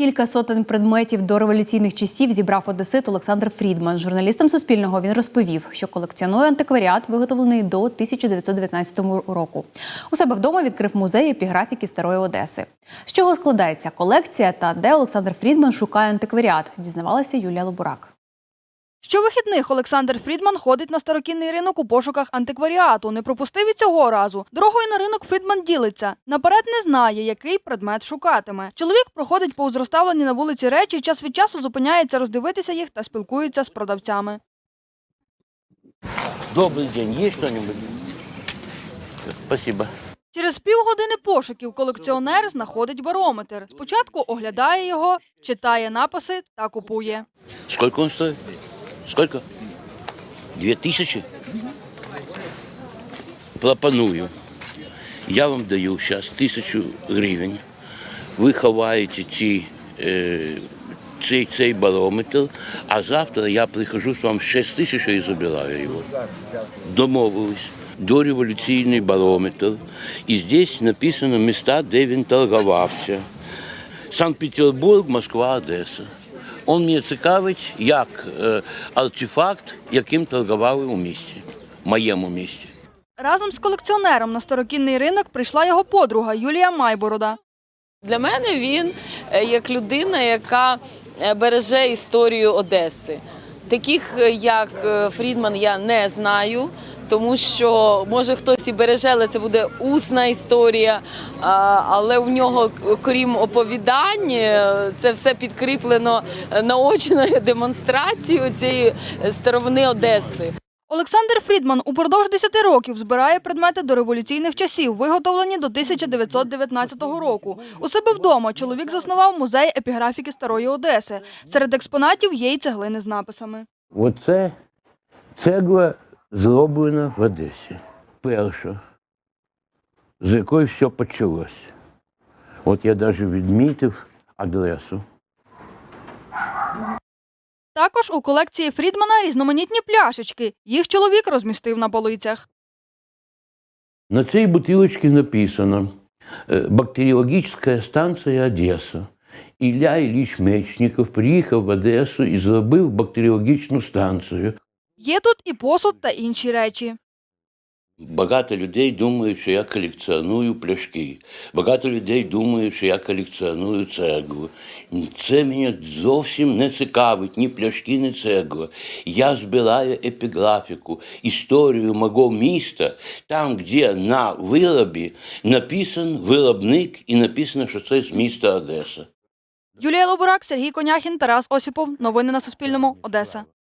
Кілька сотень предметів до революційних часів зібрав одесит Олександр Фрідман. Журналістам Суспільного він розповів, що колекціонує антикваріат, виготовлений до 1919 року. У себе вдома відкрив музей епіграфіки Старої Одеси. З чого складається колекція та де Олександр Фрідман шукає антикваріат, дізнавалася Юлія Лобурак. Щовихідних Олександр Фрідман ходить на старокінний ринок у пошуках антикваріату. Не пропустив і цього разу. Дорогою на ринок Фрідман ділиться. Наперед не знає, який предмет шукатиме. Чоловік проходить повз розставлені на вулиці речі, час від часу зупиняється роздивитися їх та спілкується з продавцями. Добрый день. Есть что-нибудь? Спасибо. Через півгодини пошуків колекціонер знаходить барометр. Спочатку оглядає його, читає написи та купує. Сколько он стоит? Сколько? Две тысячи? Пропоную. Я вам даю сейчас тисячу гривень. Ви ховаєте ці, е, цей, цей барометр, а завтра я прихожу з вам 6 тисяч і забираю його. Домовились. Дореволюційний барометр. І здесь написано міста, де він торгувався. Санкт-Петербург, Москва, Одеса. Он мені цікавить як е, артефакт, яким торгували у місті, моєму місті. Разом з колекціонером на старокінний ринок прийшла його подруга Юлія Майборода. Для мене він е, як людина, яка е, береже історію Одеси. Таких, як Фрідман, я не знаю, тому що може хтось і береже, але це буде усна історія. Але у нього, крім оповідань, е, це все підкріплено е, наочною демонстрацією цієї старовини Одеси. Олександр Фрідман упродовж 10 років збирає предмети до революційних часів, виготовлені до 1919 року. У себе вдома чоловік заснував музей епіграфіки Старої Одеси. Серед експонатів є й цеглини з написами. Оце цегла зроблена в Одесі. Перша, з якої все почалось. От я навіть відмітив адресу. Також у колекції Фрідмана різноманітні пляшечки. Їх чоловік розмістив на полицях. На цій бутилочці написано е, «Бактеріологічна станція Одеса». Ілля Ілліч Мечников приїхав в Одесу і зробив бактеріологічну станцію. Є тут і посуд та інші речі. Багато людей думають, що я колекціоную пляшки. Багато людей думають, що я колекціоную цеглу. Це мене зовсім не цікавить, ні пляшки, ні цегла. Я збираю епіграфіку, історію мого міста, там, де на виробі написан виробник і написано, що це з міста Одеса. Юлія Лобурак, Сергій Коняхін, Тарас Осіпов. Новини на Суспільному. Одеса.